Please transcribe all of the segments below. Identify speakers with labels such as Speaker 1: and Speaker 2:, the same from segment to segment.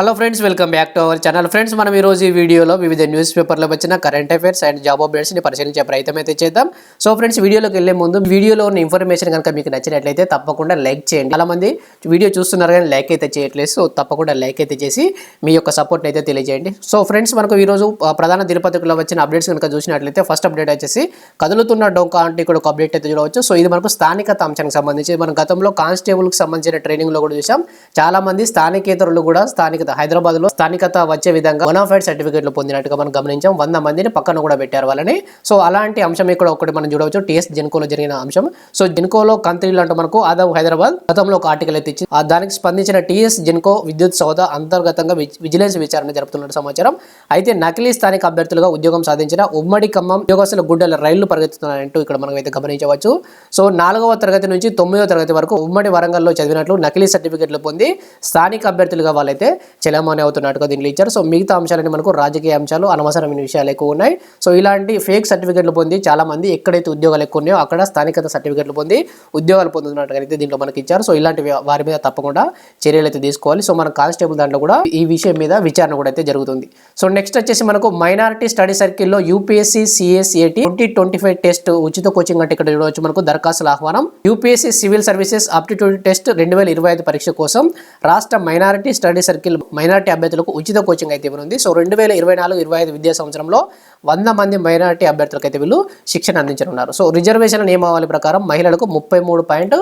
Speaker 1: Hello friends welcome back to our channel friends మనం ఈ రోజు ఈ వీడియోలో వివిధ న్యూస్ పేపర్లో వచ్చిన కరెంట్ అఫైర్స్ అండ్ జాబ్ అప్డేట్స్ని పరిశీలించే ప్రయత్నం అయితే చేద్దాం. సో ఫ్రెండ్స్ వీడియోలోకి వెళ్ళే ముందు వీడియోలో ఉన్న ఇన్ఫర్మేషన్ కనుక మీకు నచ్చినట్లయితే తప్పకుండా లైక్ చేయండి. చాలా మంది వీడియో చూస్తున్నారు కానీ లైక్ అయితే చేయట్లేదు. సో తప్పకుండా లైక్ అయితే చేసి మీ యొక్క సపోర్ట్ అయితే తెలియజేయండి. సో ఫ్రెండ్స్ మనకు ఈరోజు ప్రధాన దినపత్రికలో వచ్చిన అప్డేట్స్ కనుక చూసినట్లయితే ఫస్ట్ అప్డేట్ వచ్చేసి కదులుతున్న డొంక అంటే ఇక్కడ ఒక అప్డేట్ అయితే చూడవచ్చు. సో ఇది మనకు స్థానికత అంశానికి సంబంధించి మనం గతంలో కానిస్టేబుల్కి సంబంధించిన ట్రైనింగ్లో కూడా చూసాం. చాలా మంది స్థానికేతరులు కూడా స్థానిక స్థానికత హైదరాబాద్. లో స్థానికత వచ్చే విధంగా బొనాఫైడ్ సర్టిఫికేట్లు పొందినట్టుగా మనం గమనించాం. వంద మందిని పక్కన కూడా పెట్టారు వాళ్ళని. సో అలాంటి అంశం ఇక్కడ ఒకటి మనం చూడవచ్చు. టీఎస్ జెన్కోలో జరిగిన అంశం. సో జెన్కోలో కంత్రీలు అంటూ మనకు ఆదాబ్ హైదరాబాద్ గతంలో ఒక ఆర్టికల్ అయితే దానికి స్పందించిన టీఎస్ జెన్కో విద్యుత్ సౌద అంతర్గతంగా విజిలెన్స్ విచారణ జరుపుతున్న సమాచారం. అయితే నకిలీ స్థానిక అభ్యర్థులుగా ఉద్యోగం సాధించిన ఉమ్మడి ఖమ్మం ఉద్యోగస్తుల గుడ్డల రైళ్ళు పరిగెత్తుతున్నాయంటూ ఇక్కడ మనం అయితే గమనించవచ్చు. సో నాలుగవ తరగతి నుంచి తొమ్మిదవ తరగతి వరకు ఉమ్మడి వరంగల్లో చదివినట్లు నకిలీ సర్టిఫికెట్లు పొంది స్థానిక అభ్యర్థులుగా వాళ్ళైతే చెలమని అవుతున్నట్టుగా దీనిలో ఇచ్చారు. సో మిగతా అంశాలని మనకు రాజకీయ అంశాలు అనవసరమైన విషయాలు ఎక్కువ ఉన్నాయి. సో ఇలాంటి ఫేక్ సర్టిఫికెట్లు పొంది చాలా మంది ఎక్కడైతే ఉద్యోగాలు ఎక్కువ ఉన్నాయో అక్కడ స్థానికత సర్టిఫికెట్లు పొంది ఉద్యోగాలు పొందుతున్నట్టుగా అయితే దీంట్లో మనకి ఇచ్చారు. సో ఇలాంటి వారి మీద తప్పకుండా చర్యలు అయితే తీసుకోవాలి. సో మన కానిస్టేబుల్ దాంట్లో కూడా ఈ విషయం మీద విచారణ కూడా అయితే జరుగుతుంది. సో నెక్స్ట్ వచ్చేసి మనకు మైనారిటీ స్టడీ సర్కిల్లో UPSC CSAT twenty twenty five test ఉచిత కోచింగ్ అంటే ఇక్కడ చూడవచ్చు మనకు దరఖాస్తుల ఆహ్వానం. UPSC civil services aptitude test రెండు వేల ఇరవై ఐదు పరీక్ష కోసం రాష్ట్ర మైనారిటీ స్టడీ సర్కిల్ మైనారిటీ అభ్యర్థులకు ఉచిత కోచింగ్ అయితే ఇవ్వనుంది. సో రెండు వేల ఇరవై నాలుగు ఇరవై ఐదు విద్యా సంవత్సరంలో వంద మంది మైనారిటీ అభ్యర్థులకు అయితే వీళ్ళు శిక్షణ అందించనున్నారు. సో రిజర్వేషన్ నియమావళి ప్రకారం మహిళలకు ముప్పై మూడు పాయింట్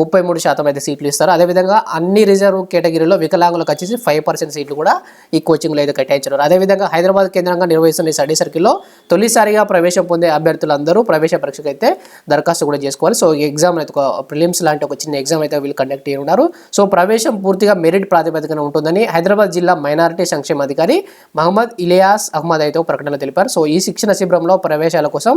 Speaker 1: ముప్పై మూడు శాతం అయితే సీట్లు ఇస్తారు. అదేవిధంగా అన్ని రిజర్వ్ కేటగిరీలో వికలాంగులకు వచ్చేసి ఫైవ్ పర్సెంట్ సీట్లు కూడా ఈ కోచింగ్లో అయితే కేటాయించారు అదేవిధంగా హైదరాబాద్ కేంద్రంగా నిర్వహిస్తున్న ఈ స్టడీ సర్కిల్లో తొలిసారిగా ప్రవేశం పొందే అభ్యర్థులందరూ ప్రవేశ పరీక్షకు అయితే దరఖాస్తు కూడా చేసుకోవాలి. సో ఈ ఎగ్జామ్ అయితే ఒక ప్రిలిమ్స్ లాంటి ఒక చిన్న ఎగ్జామ్ అయితే వీళ్ళు కండక్ట్ చేయనున్నారు. సో ప్రవేశం పూర్తిగా మెరిట్ ప్రాతిపదికన ఉంటుందని హైదరాబాద్ జిల్లా మైనారిటీ సంక్షేమ అధికారి మహమ్మద్ ఇలియాస్ అహ్మద్ అయితే ఒక ప్రకటనలో తెలిపారు. సో ఈ శిక్షణ శిబిరంలో ప్రవేశాల కోసం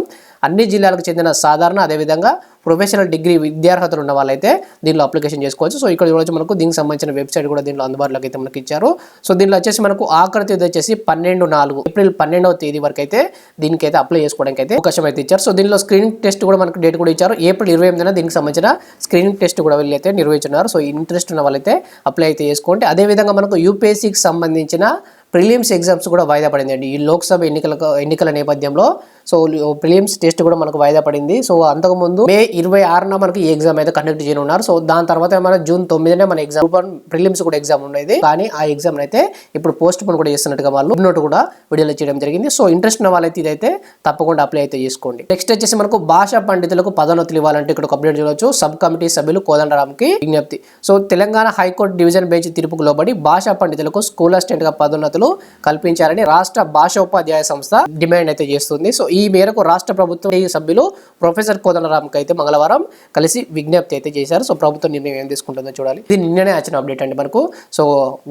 Speaker 1: అన్ని జిల్లాలకు చెందిన సాధారణ అదేవిధంగా ప్రొఫెషనల్ డిగ్రీ విద్యార్హతలు ఉన్న వాళ్ళైతే దీనిలో అప్లికేషన్ చేసుకోవచ్చు. సో ఇక్కడ చూడవచ్చు మనకు దీనికి సంబంధించిన వెబ్సైట్ కూడా దీనిలో అందుబాటులోకి అయితే మనకి ఇచ్చారు. సో దీనిలో వచ్చేసి మనకు ఆఖరి తేదీ వచ్చేసి పన్నెండు నాలుగు ఏప్రిల్ పన్నెండవ తేదీ వరకు అయితే దీనికైతే అప్లై చేసుకోవడానికి అయితే అవకాశం అయితే ఇచ్చారు. సో దీనిలో స్క్రీనింగ్ టెస్ట్ కూడా మనకు డేట్ కూడా ఇచ్చారు. ఏప్రిల్ ఇరవై ఎనిమిదిన దీనికి సంబంధించిన స్క్రీనింగ్ టెస్ట్ కూడా వీళ్ళైతే నిర్వహించున్నారు సో ఇంట్రెస్ట్ ఉన్న వాళ్ళైతే అప్లై అయితే చేసుకోండి. అదేవిధంగా మనకు యూపీఎస్సీకి సంబంధించిన ప్రిలిమ్స్ ఎగ్జామ్స్ కూడా వాయిదా పడింది అండి. ఈ లోక్సభ ఎన్నికల ఎన్నికల నేపథ్యంలో సో ప్రిలిమ్స్ టెస్ట్ కూడా మనకు వాయిదా పడింది. సో అంతకుముందు మే ఇరవై ఆరున మనకి ఈ ఎగ్జామ్ అయితే కండక్ట్ చేయనున్నారు. సో దాని తర్వాత మన జూన్ తొమ్మిదినే మన ఎగ్జామ్ ప్రిలిమ్స్ కూడా ఎగ్జామ్ ఉండేది. కానీ ఆ ఎగ్జామ్ అయితే ఇప్పుడు పోస్ట్ పోన్ కూడా చేస్తున్నట్టుగా వాళ్ళు నోట్ కూడా విడుదల చేయడం జరిగింది. సో ఇంట్రెస్ట్ ఉన్న వాళ్ళైతే ఇదైతే తప్పకుండా అప్లై అయితే చేసుకోండి. నెక్స్ట్ వచ్చేసి మనకు భాషా పండితులకు పదోన్నతులు ఇవ్వాలంటే ఇక్కడ ఒక అప్డేట్ చూడవచ్చు సబ్ కమిటీ సభ్యులు కోదండరామ్కి విజ్ఞప్తి. So Telangana high court division bench తీర్పుకు లోబడి భాషా పండితులకు స్కూల్ అసిస్టెంట్గా పదోన్నతులు కల్పించాలని రాష్ట్ర భాషోపాధ్యాయ సంస్థ డిమాండ్ అయితే చేస్తుంది. సో ఈ ఈ మేరకు రాష్ట్ర ప్రభుత్వం ఈ సభ్యులు ప్రొఫెసర్ కోదండరామ్కి అయితే మంగళవారం కలిసి విజ్ఞప్తి అయితే చేశారు. సో ప్రభుత్వం నిర్ణయం ఏం తీసుకుంటుందో చూడాలి. ఇది నిన్ననే వచ్చిన అప్డేట్ అండి మనకు. సో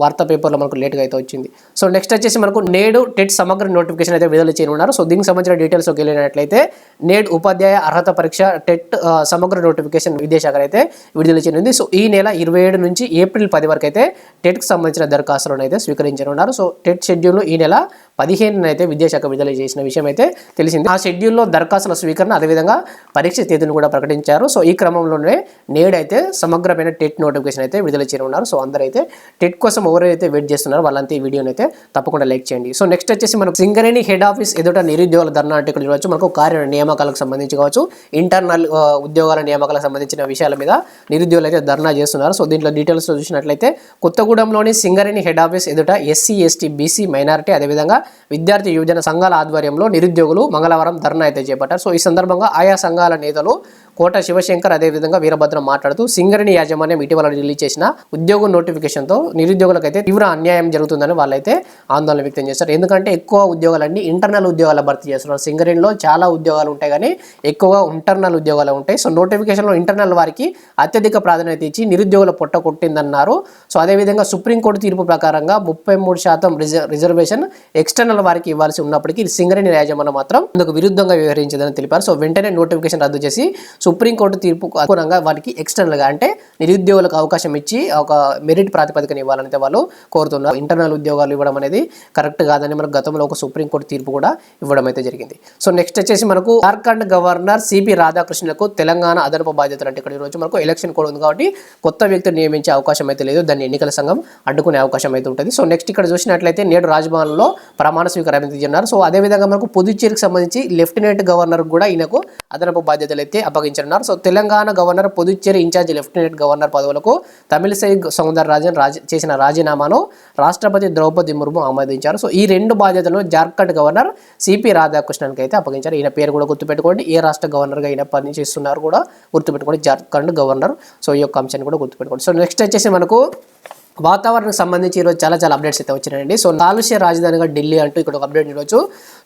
Speaker 1: వార్తా పేపర్లో మనకు లేట్గా అయితే వచ్చింది. సో నెక్స్ట్ వచ్చేసి మనకు నేడు టెట్ సమగ్ర నోటిఫికేషన్ అయితే విడుదల చేయనున్నారు. సో దీనికి సంబంధించిన డీటెయిల్స్ వెళ్ళినట్లయితే నేడు ఉపాధ్యాయ అర్హత పరీక్ష టెట్ సమగ్ర నోటిఫికేషన్ విద్యాశాఖ అయితే విడుదల చేయనుంది. సో ఈ నెల ఇరవై ఏడు నుంచి ఏప్రిల్ పది వరకు అయితే టెట్కి సంబంధించిన దరఖాస్తులను అయితే స్వీకరించనున్నారు. సో టెట్ షెడ్యూల్ ఈ నెల పదిహేనున అయితే విద్యాశాఖ విడుదల చేసిన విషయం అయితే తెలిసింది. ఆ షెడ్యూల్లో దరఖాస్తుల స్వీకరణ అదేవిధంగా పరీక్ష తేదీని కూడా ప్రకటించారు. సో ఈ క్రమంలోనే నేడైతే సమగ్రమైన టెట్ నోటిఫికేషన్ అయితే విడుదల చేయనున్నారు. సో అందరైతే టెట్ కోసం ఎవరైతే వెయిట్ చేస్తున్నారో వాళ్ళంతా ఈ వీడియోని అయితే తప్పకుండా లైక్ చేయండి. సో నెక్స్ట్ వచ్చేసి మనకు సింగరేణి హెడ్ ఆఫీస్ ఎదుట నిరుద్యోగుల ధర్నా అంటే ఇక్కడ చూడవచ్చు మనకు కార్య నియామకాలకు సంబంధించి కావచ్చు. ఇంటర్నల్ ఉద్యోగాల నియామకాలకు సంబంధించిన విషయాల మీద నిరుద్యోగులు అయితే ధర్నా చేస్తున్నారు. సో దీంట్లో డీటెయిల్స్ చూసినట్లయితే కొత్తగూడెంలోని సింగరేణి హెడ్ ఆఫీస్ ఎదుట ఎస్సీ ఎస్టీ బీసీ మైనారిటీ అదేవిధంగా విద్యార్థి యువజన సంఘాల ఆధ్వర్యంలో నిరుద్యోగులు మంగళవారం ధర్నా అయితే చేపట్టారు. సో ఈ సందర్భంగా ఆయా సంఘాల నేతలు కోట శివశంకర్ అదేవిధంగా వీరభద్రం మాట్లాడుతూ సింగరేణి యాజమాన్యం ఇటీవల రిలీజ్ చేసిన ఉద్యోగ నోటిఫికేషన్తో నిరుద్యోగులకైతే తీవ్ర అన్యాయం జరుగుతుందని వాళ్ళైతే ఆందోళన వ్యక్తం చేస్తారు ఎందుకంటే ఎక్కువ ఉద్యోగాలన్నీ ఇంటర్నల్ ఉద్యోగాల భర్తీ చేస్తున్నారు. సింగరేణిలో చాలా ఉద్యోగాలు ఉంటాయి కానీ ఎక్కువగా ఇంటర్నల్ ఉద్యోగాలు ఉంటాయి. సో నోటిఫికేషన్లో ఇంటర్నల్ వారికి అత్యధిక ప్రాధాన్యత ఇచ్చి నిరుద్యోగుల పొట్ట కొట్టిందన్నారు. సో అదేవిధంగా సుప్రీంకోర్టు తీర్పు ప్రకారంగా ముప్పై మూడు శాతం రిజ- రిజర్వేషన్ ఎక్స్టర్నల్ వారికి ఇవ్వాల్సి ఉన్నప్పటికీ సింగరేణి యాజమాన్యం మాత్రం ఇందుకు విరుద్ధంగా వ్యవహరించిందని తెలిపారు. సో వెంటనే నోటిఫికేషన్ రద్దు చేసి సుప్రీంకోర్టు తీర్పు అనుగుణంగా వారికి ఎక్స్టర్నల్గా అంటే నిరుద్యోగులకు అవకాశం ఇచ్చి ఒక మెరిట్ ప్రాతిపదికన ఇవ్వాలని వాళ్ళు కోరుతున్నారు. ఇంటర్నల్ ఉద్యోగాలు ఇవ్వడం అనేది కరెక్ట్ కాదని మనకు గతంలో ఒక సుప్రీంకోర్టు తీర్పు కూడా ఇవ్వడం అయితే జరిగింది. సో నెక్స్ట్ వచ్చేసి మనకు జార్ఖండ్ గవర్నర్ సిపి రాధాకృష్ణకు తెలంగాణ అదనపు బాధ్యతలు అంటే ఇక్కడ ఈరోజు మనకు ఎలక్షన్ కూడా ఉంది కాబట్టి కొత్త వ్యక్తిని నియమించే అవకాశం అయితే లేదు. దాన్ని ఎన్నికల సంఘం అడ్డుకునే అవకాశం అయితే ఉంటుంది. సో నెక్స్ట్ ఇక్కడ చూసినట్లయితే నేడు రాజ్భవన్లో ప్రమాణ స్వీకారం అయితే సో అదేవిధంగా మనకు పుదుచ్చేరికి సంబంధించి లెఫ్టినెంట్ గవర్నర్ కూడా ఈయనకు అదనపు బాధ్యతలు అయితే అప్పగించారు. అప్పగించనున్నారు so Telangana governor Puducherry incharge lieutenant governor పదవులకు తమిళసై సౌందరరాజన్ రాజ చేసిన రాజీనామాను రాష్ట్రపతి ద్రౌపది ముర్ము ఆమోదించారు. సో ఈ రెండు బాధ్యతలను జార్ఖండ్ గవర్నర్ సిపి రాధాకృష్ణన్కి అయితే అప్పగించారు. ఈయన పేరు కూడా గుర్తుపెట్టుకోండి. ఏ రాష్ట్ర గవర్నర్గా ఈయన పనిచేస్తున్నారు కూడా గుర్తుపెట్టుకోండి. జార్ఖండ్ గవర్నర్ సో ఈ యొక్క అంశాన్ని కూడా గుర్తుపెట్టుకోండి. సో నెక్స్ట్ వచ్చేసి మనకు వాతావరణానికి సంబంధించి ఈరోజు చాలా చాలా అప్డేట్స్ అయితే వచ్చినాయండి. సో కాలుష్య రాజధానిగా ఢిల్లీ అంటూ ఇక్కడ ఒక అప్డేట్ ఇవ్వచ్చు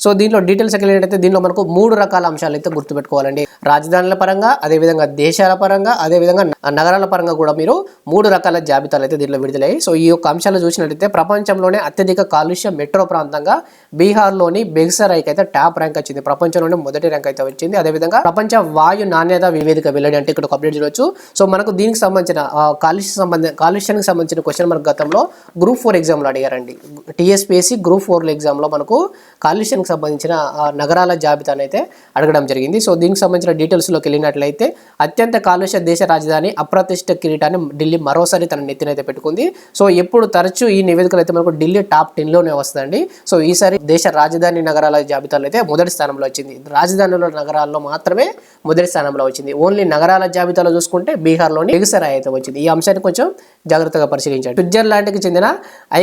Speaker 1: సో దీంట్లో డీటెయిల్స్ అయితే దీనిలో మనకు మూడు రకాల అంశాలు అయితే గుర్తుపెట్టుకోవాలండి. రాజధానుల పరంగా అదేవిధంగా దేశాల పరంగా అదేవిధంగా నగరాల పరంగా కూడా మీరు మూడు రకాల జాబితాలు అయితే దీనిలో విడుదలయ్యాయి. సో ఈ యొక్క అంశాలు చూసినట్లయితే ప్రపంచంలోనే అత్యధిక కాలుష్య మెట్రో ప్రాంతంగా బీహార్లోని బెగ్సరాయ్కి అయితే టాప్ ర్యాంక్ వచ్చింది. ప్రపంచంలోనే మొదటి ర్యాంక్ అయితే వచ్చింది. అదేవిధంగా ప్రపంచ వాయు నాణ్యత వివేదిక వెల్లడి అంటే ఇక్కడ ఒక అప్డేట్ చూడొచ్చు. సో మనకు దీనికి సంబంధించిన కాలుష్య సంబంధ కాలుష్యానికి సంబంధించిన క్వశ్చన్ మనకు గతంలో గ్రూప్ ఫోర్ ఎగ్జామ్లో అడిగారండి. టీఎస్పీఎస్సీ గ్రూప్ ఫోర్ ఎగ్జామ్లో మనకు కాలుష్యానికి సంబంధించిన ఆ, నగరాల జాబితాను అయితే అడగడం జరిగింది. సో దీనికి సంబంధించిన డీటెయిల్స్లోకి వెళ్ళినట్లయితే అత్యంత కాలుష్య దేశ రాజధాని అప్రతిష్ట కిరీటాన్ని ఢిల్లీ మరోసారి తన నెత్తినైతే పెట్టుకుంది. సో ఎప్పుడు తరచూ ఈ నివేదికలు అయితే మనకు ఢిల్లీ టాప్ టెన్లోనే వస్తుందండి. సో ఈసారి దేశ రాజధాని నగరాల జాబితాలో అయితే మొదటి స్థానంలో వచ్చింది. రాజధానిలో నగరాల్లో మాత్రమే మొదటి స్థానంలో వచ్చింది. ఓన్లీ నగరాల జాబితాలో చూసుకుంటే బీహార్లోని ఎగుసరాయ్ అయితే వచ్చింది. ఈ అంశాన్ని కొంచెం జాగ్రత్తగా పరిశీలించండి. స్విట్జర్లాండ్కి చెందిన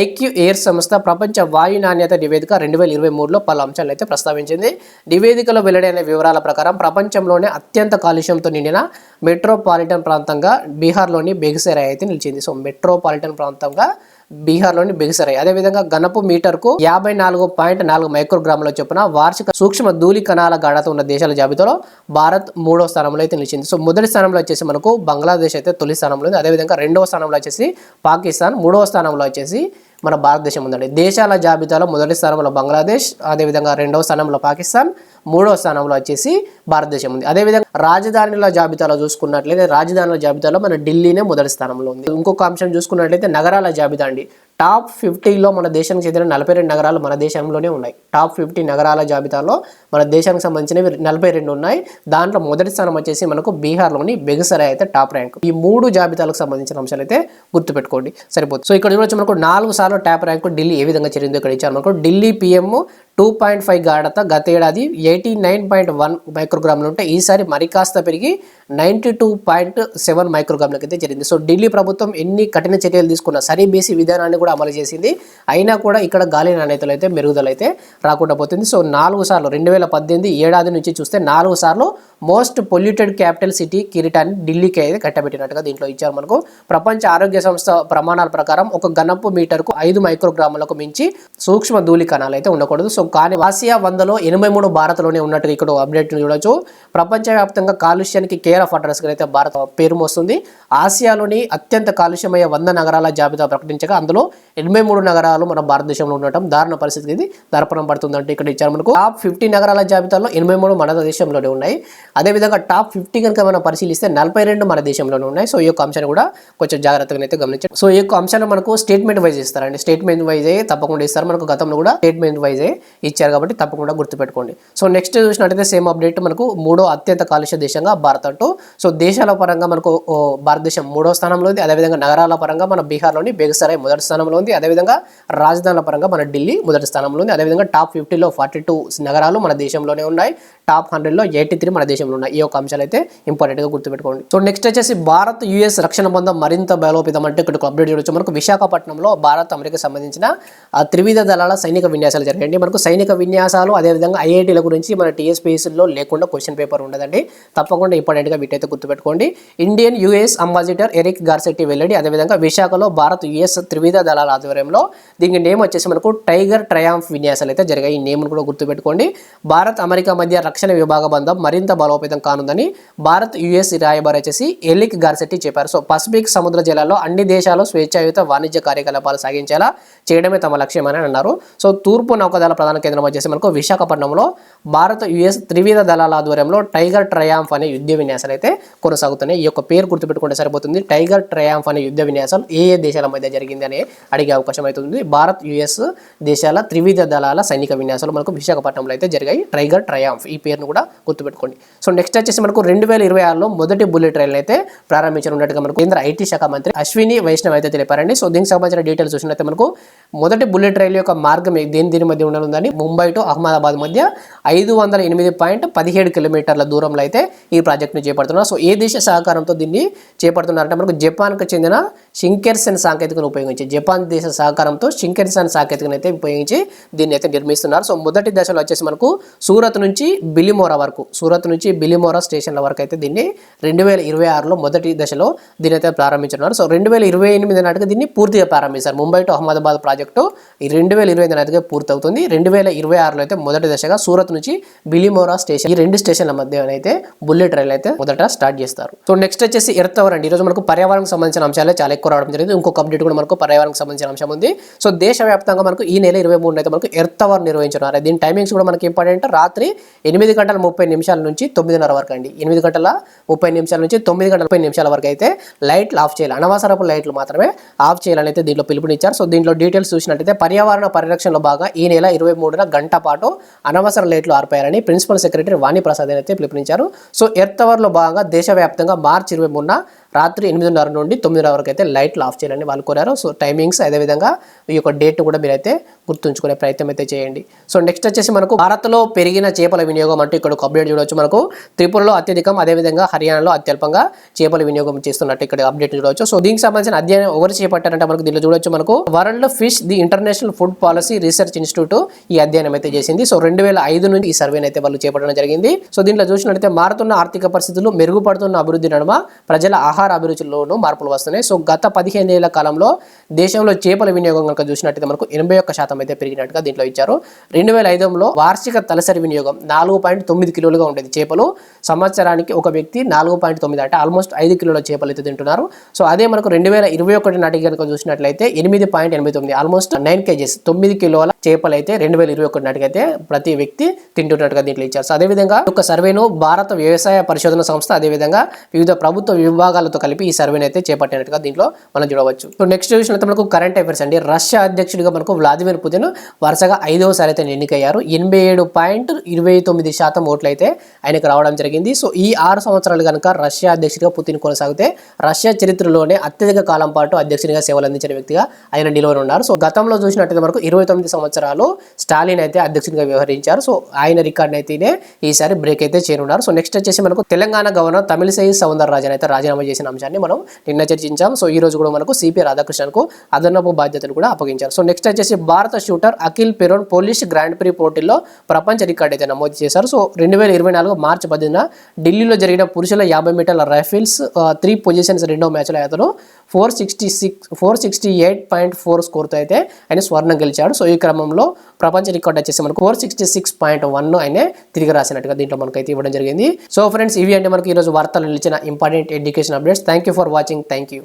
Speaker 1: ఐక్యూ ఎయిర్ సంస్థ ప్రపంచ వాయు నాణ్యత నివేదిక రెండు వేల ఇరవై మూడులో పలు అంశాలు అయితే ప్రస్తావించింది. నివేదికలో వెల్లడైన వివరాల ప్రకారం ప్రపంచంలోనే అత్యంత కాలుష్యంతో నిండిన మెట్రోపాలిటన్ ప్రాంతంగా బీహార్లోని బెగుసరాయ్ అయితే నిలిచింది. సో మెట్రోపాలిటన్ ప్రాంతంగా బీహార్లోని బెగుసరాయ్. అదేవిధంగా గణపు మీటర్కు యాభై నాలుగు పాయింట్ నాలుగు మైక్రోగ్రాముల చొప్పున వార్షిక సూక్ష్మ ధూళి కణాల గాఢత ఉన్న దేశాల జాబితాలో భారత్ మూడో స్థానంలో అయితే నిలిచింది. సో మొదటి స్థానంలో వచ్చేసి మనకు బంగ్లాదేశ్ అయితే తొలి స్థానంలో ఉంది. అదేవిధంగా రెండవ స్థానంలో వచ్చేసి పాకిస్తాన్ మూడవ స్థానంలో వచ్చేసి మన భారతదేశం ఉందండి. దేశాల జాబితాలో మొదటి స్థానంలో బంగ్లాదేశ్ అదేవిధంగా రెండవ స్థానంలో పాకిస్తాన్ మూడవ స్థానంలో వచ్చేసి భారతదేశం ఉంది. అదేవిధంగా రాజధానుల జాబితాలో చూసుకున్నట్లయితే రాజధానుల జాబితాలో మన ఢిల్లీనే మొదటి స్థానంలో ఉంది. ఇంకొక అంశం చూసుకున్నట్లయితే నగరాల జాబితా అండి. టాప్ ఫిఫ్టీలో మన దేశానికి చెందిన నలభై రెండు నగరాలు మన దేశంలోనే ఉన్నాయి. టాప్ ఫిఫ్టీ నగరాల జాబితాలో మన దేశానికి సంబంధించినవి నలభై రెండు ఉన్నాయి. దాంట్లో మొదటి స్థానం వచ్చేసి మనకు బీహార్లోని బెగుసరాయ్ అయితే టాప్ ర్యాంక్. ఈ మూడు జాబితాలకు సంబంధించిన అంశాలు అయితే గుర్తుపెట్టుకోండి. సరిపోతుంది. సో ఇక్కడ చూడొచ్చు మనకు నాలుగు సార్లు టాప్ ర్యాంకు ఢిల్లీ ఏ విధంగా చేరిందో ఇక్కడ ఇచ్చారు. మనకు Delhi PM two point five గాఢత గత ఏడాది ఎయిటీ నైన్ పాయింట్ వన్ మైక్రోగ్రాములు ఉంటే ఈసారి మరి కాస్త పెరిగి నైంటీ టూ పాయింట్ సెవెన్ మైక్రోగ్రాములకి అయితే జరిగింది. సో ఢిల్లీ ప్రభుత్వం ఎన్ని కఠిన చర్యలు తీసుకున్నా సరి బేసి విధానాన్ని కూడా అమలు చేసింది. అయినా కూడా ఇక్కడ గాలి నాణ్యతలు అయితే మెరుగుదల అయితే రాకుండా పోతుంది. సో నాలుగు సార్లు రెండు వేల పద్దెనిమిది ఏడాది నుంచి చూస్తే నాలుగు సార్లు మోస్ట్ పొల్యూటెడ్ క్యాపిటల్ సిటీ కిరీటాన్ని ఢిల్లీకి అయితే కట్టబెట్టినట్టుగా దీంట్లో ఇచ్చారు మనకు. ప్రపంచ ఆరోగ్య సంస్థ ప్రమాణాల ప్రకారం ఒక గణపు మీటర్కు ఐదు మైక్రోగ్రాములకు మించి సూక్ష్మ ధూళి కణాలు అయితే ఉండకూడదు. సో కానీ ఆసియా వందలో ఎనభై మూడు భారత్లోనే ఉన్నట్టుగా ఇక్కడ అప్డేట్ చూడొచ్చు. ప్రపంచవ్యాప్తంగా కాలుష్యానికి కేర్ ఆఫ్ అడ్రస్గా అయితే భారత్ పేరు మోస్తుంది. ఆసియాలోని అత్యంత కాలుష్యమయ్యే వంద నగరాల జాబితా ప్రకటించగా అందులో ఎనభై మూడు నగరాలు మన భారతదేశంలో ఉండటం దారుణ పరిస్థితికి ఇది దర్పణం పడుతుందంటే ఇక్కడ ఇచ్చారు మనకు. టాప్ ఫిఫ్టీ నగరాల జాబితాలో ఎనభై మూడు మన దేశంలోనే ఉన్నాయి. అదేవిధంగా టాప్ ఫిఫ్టీ కనుక మనం పరిశీలిస్తే నలభై రెండు మన దేశంలోనే ఉన్నాయి. సో ఈ యొక్క అంశాన్ని కూడా కొంచెం జాగ్రత్తగా అయితే గమనించారు సో ఈ యొక్క అంశాలు మనకు స్టేట్మెంట్ వైజ్ ఇస్తారండి. స్టేట్మెంట్ వైజ్ తప్పకుండా ఇస్తారు. మనకు గతంలో కూడా స్టేట్మెంట్ వైజ్ ఇచ్చారు కాబట్టి తప్పకుండా గుర్తుపెట్టుకోండి. సో నెక్స్ట్ చూసినట్టయితే సేమ్ అప్డేట్ మనకు మూడో అత్యంత కాలుష్య దేశంగా భారత్ అంటూ. సో దేశాల పరంగా మనకు ఓ, భారతదేశం మూడో స్థానంలో ఉంది. అదేవిధంగా నగరాల పరంగా మన బీహార్లోని బెగుసరాయ్ మొదటి స్థానంలో ఉంది. అదేవిధంగా రాజధానుల పరంగా మన ఢిల్లీ మొదటి స్థానంలో ఉంది. అదేవిధంగా టాప్ ఫిఫ్టీలో ఫార్టీ టూ నగరాలు మన దేశంలోనే ఉన్నాయి. టాప్ హండ్రెడ్లో ఎయిటీ త్రీ మన దేశంలో ఉన్నాయి. ఈ యొక్క అంశాలు అయితే ఇంపార్టెంట్గా గుర్తుపెట్టుకోండి. సో నెక్స్ట్ వచ్చేసి భారత్ యుఎస్ రక్షణ బంధం మరింత బలోపేతం అంటే ఇక్కడ అప్డేట్ చూడొచ్చు. మనకు విశాఖపట్నంలో భారత్ అమెరికా సంబంధించిన త్రివిధ దళాల సైనిక విన్యాసాలు జరిగాయండి. మనకు సైనిక విన్యాసాలు అదేవిధంగా ఐఐటీల గురించి మన టీఎస్పీఎస్లో లేకుండా క్వశ్చన్ పేపర్ ఉండదండి. తప్పకుండా ఇంపార్టెంట్గా వీటైతే గుర్తుపెట్టుకోండి. Indian US ambassador Eric Garcetti వెల్లడి అదేవిధంగా విశాఖలో భారత్ యుఎస్ త్రివిధ దళాల ఆధ్వర్యంలో దీనికి నేమ్ వచ్చేసి మనకు టైగర్ ట్రయాంఫ్ విన్యాసాలు అయితే జరిగాయి. ఈ నేమ్ను కూడా గుర్తుపెట్టుకోండి. భారత్ అమెరికా మధ్య రక్షణ రక్షణ విభాగ బంధం మరింత బలోపేతం కానుందని భారత్ యుఎస్ రాయబారి వచ్చేసి ఎలిక్ గార్సెట్టి చెప్పారు. సో పసిఫిక్ సముద్ర జలాల్లో అన్ని దేశాలు స్వేచ్ఛాయుత వాణిజ్య కార్యకలాపాలు సాగించేలా చేయడమే తమ లక్ష్యమని అన్నారు. సో తూర్పు నౌకాదళ ప్రధాన కేంద్రం వచ్చేసి మనకు విశాఖపట్నంలో భారత్ యుఎస్ త్రివిధ దళాల ఆధ్వర్యంలో టైగర్ ట్రయాంఫ్ అనే యుద్ధ విన్యాసాలు అయితే కొనసాగుతున్నాయి. ఈ యొక్క పేరు గుర్తుపెట్టుకుంటే సరిపోతుంది. టైగర్ ట్రయాంఫ్ అనే యుద్ధ విన్యాసాలు ఏ ఏ దేశాల మధ్య జరిగింది అని అడిగే అవకాశం అవుతుంది భారత్ యుఎస్ దేశాల త్రివిధ దళాల సైనిక విన్యాసాలు మనకు విశాఖపట్నంలో అయితే జరిగాయి. టైగర్ ట్రయాంఫ్ ఈ పేరును కూడా గుర్తుపెట్టుకోండి. సో నెక్స్ట్ వచ్చేసి మనకు రెండు వేల ఇరవై ఆరులో మొదటి బుల్లెట్ రైలు అయితే ప్రారంభించనున్నట్టుగా మనకు కేంద్ర ఐటీ శాఖ మంత్రి అశ్విని వైష్ణవ్ అయితే తెలిపారండి. సో దీనికి సంబంధించిన డీటెయిల్స్ చూసినట్లయితే మనకు మొదటి బుల్లెట్ రైలు యొక్క మార్గం దేని దీని మధ్య ఉండనుందని ముంబై టు అహ్మదాబాద్ మధ్య ఐదు వందల ఎనిమిది పాయింట్ పదిహేడు కిలోమీటర్ల దూరంలో అయితే ఈ ప్రాజెక్ట్ను చేపడుతున్నారు. సో ఏ దేశ సహకారంతో దీన్ని చేపడుతున్నారంటే మనకు జపాన్కు చెందిన షింకెర్సన్ సాంకేతికను ఉపయోగించి జపాన్ దేశ సహకారంతో షింకెర్సన్ సాంకేతికను అయితే ఉపయోగించి దీన్ని అయితే నిర్మిస్తున్నారు. సో మొదటి దశలో వచ్చేసి మనకు సూరత్ నుంచి బిలిమోరా వరకు సూరత్ నుంచి బిలిమోరా స్టేషన్ల వరకు అయితే దీన్ని రెండు వేల ఇరవై ఆరులో మొదటి దశలో దీని అయితే ప్రారంభించున్నారు సో రెండు వేల ఇరవై ఎనిమిది నాటికి దీన్ని పూర్తిగా ప్రారంభిస్తారు ముంబై టు అహ్మదాబాద్ ప్రాజెక్టు ఈ రెండు వేల ఇరవై ఎనిమిది నాటికి పూర్తవుతుంది. రెండు వేల ఇరవై ఆరులో అయితే మొదటి దశగా సూరత్ నుంచి బిలిమోరా స్టేషన్ ఈ రెండు స్టేషన్ల మధ్య అయితే బుల్లెట్ రైల్ అయితే మొదట స్టార్ట్ చేస్తారు. సో నెక్స్ట్ వచ్చేసి ఎర్త్ అవర్ అండి. ఈరోజు మనకు పర్యావరణకు సంబంధించిన అంశాలే చాలా ఎక్కువ రావడం జరిగింది. ఇంకొక అప్డేట్ కూడా మనకు పర్యావరణకు సంబంధించిన అంశం ఉంది. సో దేశవ్యాప్తంగా మనకు ఈ నెల ఇరవై మూడు అయితే మనకు ఎర్త్ అవర్ నిర్వహించున్నారు దీని టైమింగ్స్ కూడా మనకి ఇంపార్టెంట్. రాత్రి ఎనిమిది గంటల ముప్పై నిమిషాల నుంచి తొమ్మిదిన్నర వరకు అండి. ఎనిమిది గంటల ముప్పై నిమిషాల నుంచి తొమ్మిది గంటల ముప్పై నిమిషాల వరకు అయితే లైట్లు ఆఫ్ చేయాలి. అనవసరపు లైట్లు మాత్రమే ఆఫ్ చేయాలని అయితే దీంట్లో పిలుపునిచ్చారు. సో దీంట్లో డీటెయిల్స్ చూసినట్టయితే పర్యావరణ పరిరక్షణలో భాగంగా ఈ నెల ఇరవై మూడున గంట పాటు అనవసర లైట్లు ఆర్పారని ప్రిన్సిపల్ సెక్రటరీ వాణి ప్రసాద్ అయితే పిలుపునిచ్చారు. సో ఎర్త్ అవర్లో భాగంగా దేశవ్యాప్తంగా మార్చి ఇరవై మూడున రాత్రి ఎనిమిదిన్నర నుండి తొమ్మిదిన్నర వరకు అయితే లైట్లు ఆఫ్ చేయాలని వాళ్ళు కోరారు. సో టైమింగ్స్ అదేవిధంగా ఈ యొక్క డేట్ కూడా మీరైతే గుర్తుంచుకునే ప్రయత్నం అయితే చేయండి. సో నెక్స్ట్ వచ్చేసి మనకు భారత్లో పెరిగిన చేపల వినియోగం అంటూ ఇక్కడ ఒక అప్డేట్ చూడవచ్చు మనకు. త్రిపురలో అత్యధికం అదేవిధంగా హర్యానాలో అత్యల్పంగా చేపల వినియోగం చేస్తున్నట్టు ఇక్కడ అప్డేట్ చూడవచ్చు సో దీనికి సంబంధించిన అధ్యయనం ఎవరు చేపట్టారంటే మనకు దీనిలో చూడొచ్చు మనకు. World fish the international food policy research institute ఈ అధ్యయనం అయితే చేసింది. సో రెండు వేల ఐదు నుంచి ఈ సర్వేని అయితే వాళ్ళు చేపట్టడం జరిగింది. సో దీంట్లో చూసినట్లయితే మారుతున్న ఆర్థిక పరిస్థితులు మెరుగుపడుతున్న అభివృద్ధి నడుమ ప్రజల ఆహార ఆహార అభిరుచుల్లోనూ మార్పులు వస్తున్నాయి. సో గత పదిహేను ఏళ్ళ కాలంలో దేశంలో చేపల వినియోగం కనుక చూసినట్టయితే మనకు ఎనభై ఒక్క శాతం అయితే పెరిగినట్టుగా దీంట్లో ఇచ్చారు. రెండు వేల ఐదులో వార్షిక తలసరి వినియోగం నాలుగు పాయింట్ తొమ్మిది కిలోలుగా ఉండేది చేపలు. సంవత్సరానికి ఒక వ్యక్తి నాలుగు పాయింట్ తొమ్మిది అంటే ఆల్మోస్ట్ ఐదు కిలోల చేపలు అయితే తింటున్నారు. సో అదే మనకు రెండు వేల ఇరవై ఒకటి నాటికి కనుక చూసినట్లయితే ఎనిమిది పాయింట్ ఎనభై తొమ్మిది ఆల్మోస్ట్ నైన్ కేజీస్ తొమ్మిది కిలోల చేపలు అయితే రెండు వేల ఇరవై ఒకటి నాటికి అయితే ప్రతి వ్యక్తి తింటున్నట్టుగా దీంట్లో ఇచ్చారు. సో అదేవిధంగా ఒక సర్వేను భారత వ్యవసాయ పరిశోధన సంస్థ అదేవిధంగా వివిధ ప్రభుత్వ విభాగాల విభాగాలతో కలిపి ఈ సర్వేని అయితే చేపట్టినట్టుగా దీంట్లో మనం చూడవచ్చు. సో నెక్స్ట్ అయితే మనకు కరెంట్ అఫైర్స్ అండి. రష్యా అధ్యక్షుడిగా మనకు వ్లాదిమిర్ పుతిన్ వరుసగా ఐదవసారి అయితే ఎన్నికయ్యారు. ఎనభై ఏడు పాయింట్ ఇరవై తొమ్మిది శాతం ఓట్లు అయితే ఆయనకు రావడం జరిగింది. సో ఈ ఆరు సంవత్సరాలు కనుక రష్యా అధ్యక్షుడిగా పుతిన్ కొనసాగితే రష్యా చరిత్రలోనే అత్యధిక కాలం పాటు అధ్యక్షునిగా సేవలు అందించిన వ్యక్తిగా ఆయన నిలువని ఉన్నారు సో గతంలో చూసినట్టయితే మనకు ఇరవై తొమ్మిది సంవత్సరాలు స్టాలిన్ అయితే అధ్యక్షునిగా వ్యవహరించారు. సో ఆయన రికార్డ్ అయితేనే ఈసారి బ్రేక్ అయితే చేరున్నారు. సో నెక్స్ట్ వచ్చేసి మనకు తెలంగాణ గవర్నర్ తమిళసై సౌందరరాజన్ అయితే రాజీనామా చేసిన అంశాన్ని మనం నిన్న చర్చించాం. సో ఈ రోజు కూడా మనకు సిపి రాధాకృష్ణన్కు అదనపు బాధ్యతను కూడా అప్పగించారు. సో నెక్స్ట్ వచ్చేసి భారత shooter Akhil Sheoran Polish grand prix పోటీల్లో ప్రపంచ రికార్డ్ అయితే నమోదు చేశారు. సో రెండు వేల ఇరవై నాలుగు మార్చి పద్దెనిమిదిన ఢిల్లీలో జరిగిన పురుషుల యాభై మీటర్ల రైఫిల్స్ త్రీ పొజిషన్స్ రెండో మ్యాచ్లో అతను four sixty six four sixty eight point four స్కోర్తో అయితే ఆయన స్వర్ణం గెలిచాడు. సో ఈ క్రమంలో ప్రపంచ రికార్డ్ వచ్చేసి మనకు four sixty six point one ఆయన తిరిగి రాసినట్టుగా దీంట్లో మనకైతే ఇవ్వడం జరిగింది. సో ఫ్రెండ్స్ ఇవి అంటే మనకి ఈరోజు వార్తలు నిలిచిన important education updates. Thank you for watching. Thank you.